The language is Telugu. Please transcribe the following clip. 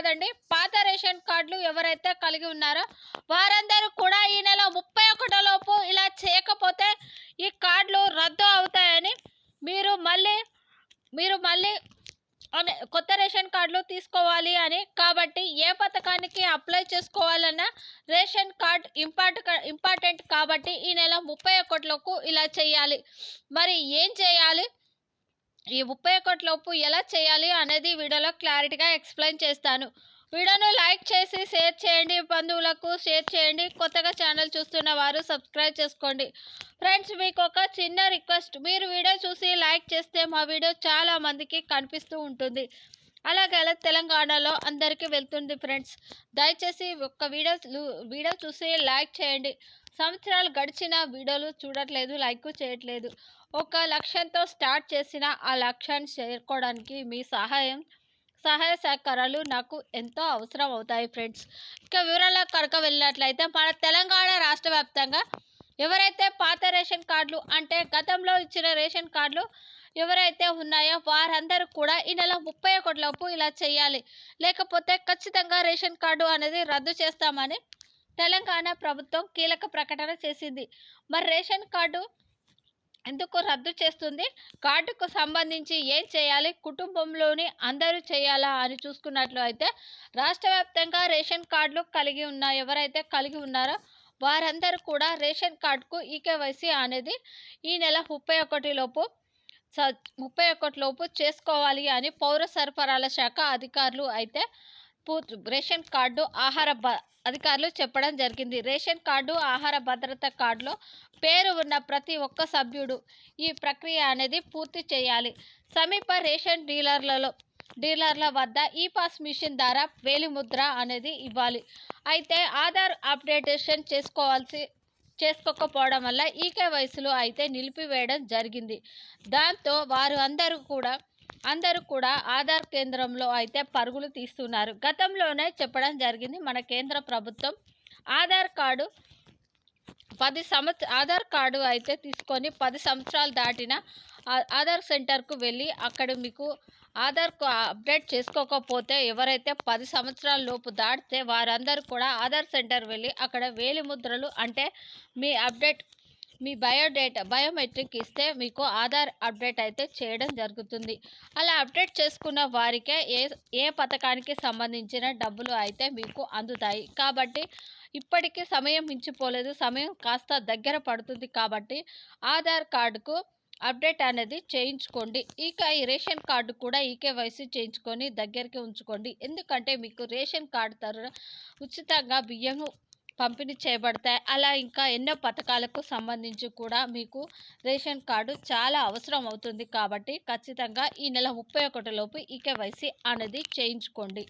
కాదండి. పాత రేషన్ కార్డులు ఎవరైతే కలిగి ఉన్నారో వారందరూ కూడా ఈ నెల ముప్పై ఒకటో లోపు ఇలా చేయకపోతే ఈ కార్డులు రద్దు అవుతాయని మీరు మళ్ళీ మీరు మళ్ళీ అనే కొత్త రేషన్ కార్డులు తీసుకోవాలి అని కాబట్టి ఏ పథకానికి అప్లై చేసుకోవాలన్నా రేషన్ కార్డ్ ఇంపార్ట్ ఇంపార్టెంట్ కాబట్టి ఈ నెల ముప్పై ఒకటిలోకు ఇలా చేయాలి. మరి ఏం చేయాలి? ఈ ముప్పై ఒకటిలోపు ఎలా చేయాలి అనేది వీడియోలో క్లారిటీగా ఎక్స్ప్లెయిన్ చేస్తాను. వీడియోను లైక్ చేసి షేర్ చేయండి. బంధువులకు షేర్ చేయండి. కొత్తగా ఛానల్ చూస్తున్న వారు సబ్స్క్రైబ్ చేసుకోండి. ఫ్రెండ్స్ మీకు ఒక చిన్న రిక్వెస్ట్. మీరు వీడియో చూసి లైక్ చేస్తే మా వీడియో చాలా మందికి కనిపిస్తూ ఉంటుంది. అలాగే అలా తెలంగాణలో అందరికీ వెళ్తుంది ఫ్రెండ్స్. దయచేసి ఒక్క వీడియో వీడియో చూసి లైక్ చేయండి. సంవత్సరాలు గడిచిన వీడియోలు చూడట్లేదు లైక్ చేయట్లేదు. ఒక లక్ష్యంతో స్టార్ట్ చేసిన ఆ లక్ష్యాన్ని చేరుకోవడానికి మీ సహాయం సహాయ సహకారాలు నాకు ఎంతో అవసరం అవుతాయి ఫ్రెండ్స్. ఇక వివరాల కనుక వెళ్ళినట్లయితే మన తెలంగాణ రాష్ట్ర వ్యాప్తంగా ఎవరైతే పాత రేషన్ కార్డులు అంటే గతంలో ఇచ్చిన రేషన్ కార్డులు ఎవరైతే ఉన్నాయో వారందరూ కూడా ఈ నెల ముప్పై ఒకటిలోపు ఇలా చేయాలి. లేకపోతే ఖచ్చితంగా రేషన్ కార్డు అనేది రద్దు చేస్తామని తెలంగాణ ప్రభుత్వం కీలక ప్రకటన చేసింది. మరి రేషన్ కార్డు ఎందుకు రద్దు చేస్తుంది? కార్డుకు సంబంధించి ఏం చేయాలి? కుటుంబంలోని అందరూ చేయాలా అని చూసుకున్నట్లు అయితే రాష్ట్ర వ్యాప్తంగా రేషన్ కార్డులు కలిగి ఉన్న ఎవరైతే కలిగి ఉన్నారో వారందరూ కూడా రేషన్ కార్డుకు ఈకేవైసీ అనేది ఈ నెల ముప్పై ఒకటిలోపు స ముప్పై ఒకటిలోపు చేసుకోవాలి అని పౌర సరఫరాల శాఖ అధికారులు అయితే రేషన్ కార్డు ఆహార భ అధికారులు చెప్పడం జరిగింది. రేషన్ కార్డు ఆహార భద్రత కార్డులో పేరు ఉన్న ప్రతి ఒక్క సభ్యుడు ఈ ప్రక్రియ అనేది పూర్తి చేయాలి. సమీప రేషన్ డీలర్లలో డీలర్ల వద్ద ఈ పాస్ మిషన్ ద్వారా వేలిముద్ర అనేది ఇవ్వాలి. అయితే ఆధార్ అప్డేటేషన్ చేసుకోవాల్సి చేసుకోకపోవడం వల్ల ఈకే వయసులో అయితే నిలిపివేయడం జరిగింది. దాంతో వారు అందరూ కూడా అందరూ కూడా ఆధార్ కేంద్రంలో అయితే పరుగులు తీస్తున్నారు. గతంలోనే చెప్పడం జరిగింది మన కేంద్ర ప్రభుత్వం ఆధార్ కార్డు పది సంవత్సర ఆధార్ కార్డు అయితే తీసుకొని పది సంవత్సరాలు దాటిన ఆధార్ సెంటర్కు వెళ్ళి అక్కడ మీకు ఆధార్ అప్డేట్ చేసుకోకపోతే ఎవరైతే పది సంవత్సరాల లోపు దాటితే వారందరూ కూడా ఆధార్ సెంటర్ వెళ్ళి అక్కడ వేలి ముద్రలు అంటే మీ అప్డేట్ మీ బయోడేటా బయోమెట్రిక్ ఇస్తే మీకు ఆధార్ అప్డేట్ అయితే చేయడం జరుగుతుంది. అలా అప్డేట్ చేసుకున్న వారికే ఏ ఏ పథకానికి సంబంధించిన డబ్బులు అయితే మీకు అందుతాయి. కాబట్టి ఇప్పటికీ సమయం మించిపోలేదు. సమయం కాస్త దగ్గర పడుతుంది కాబట్టి ఆధార్ కార్డుకు అప్డేట్ అనేది చేయించుకోండి. ఇక ఈ రేషన్ కార్డు కూడా ఈకేవైసీ చేయించుకొని దగ్గరికి ఉంచుకోండి. ఎందుకంటే మీకు రేషన్ కార్డు తరఫున ఉచితంగా బియ్యం పంపిణీ చేయబడతాయి. అలా ఇంకా ఎన్నో పథకాలకు సంబంధించి కూడా మీకు రేషన్ కార్డు చాలా అవసరం అవుతుంది కాబట్టి ఖచ్చితంగా ఈ నెల ముప్పై ఒకటిలోపు ఈకేవైసీ అనేది చేయించుకోండి.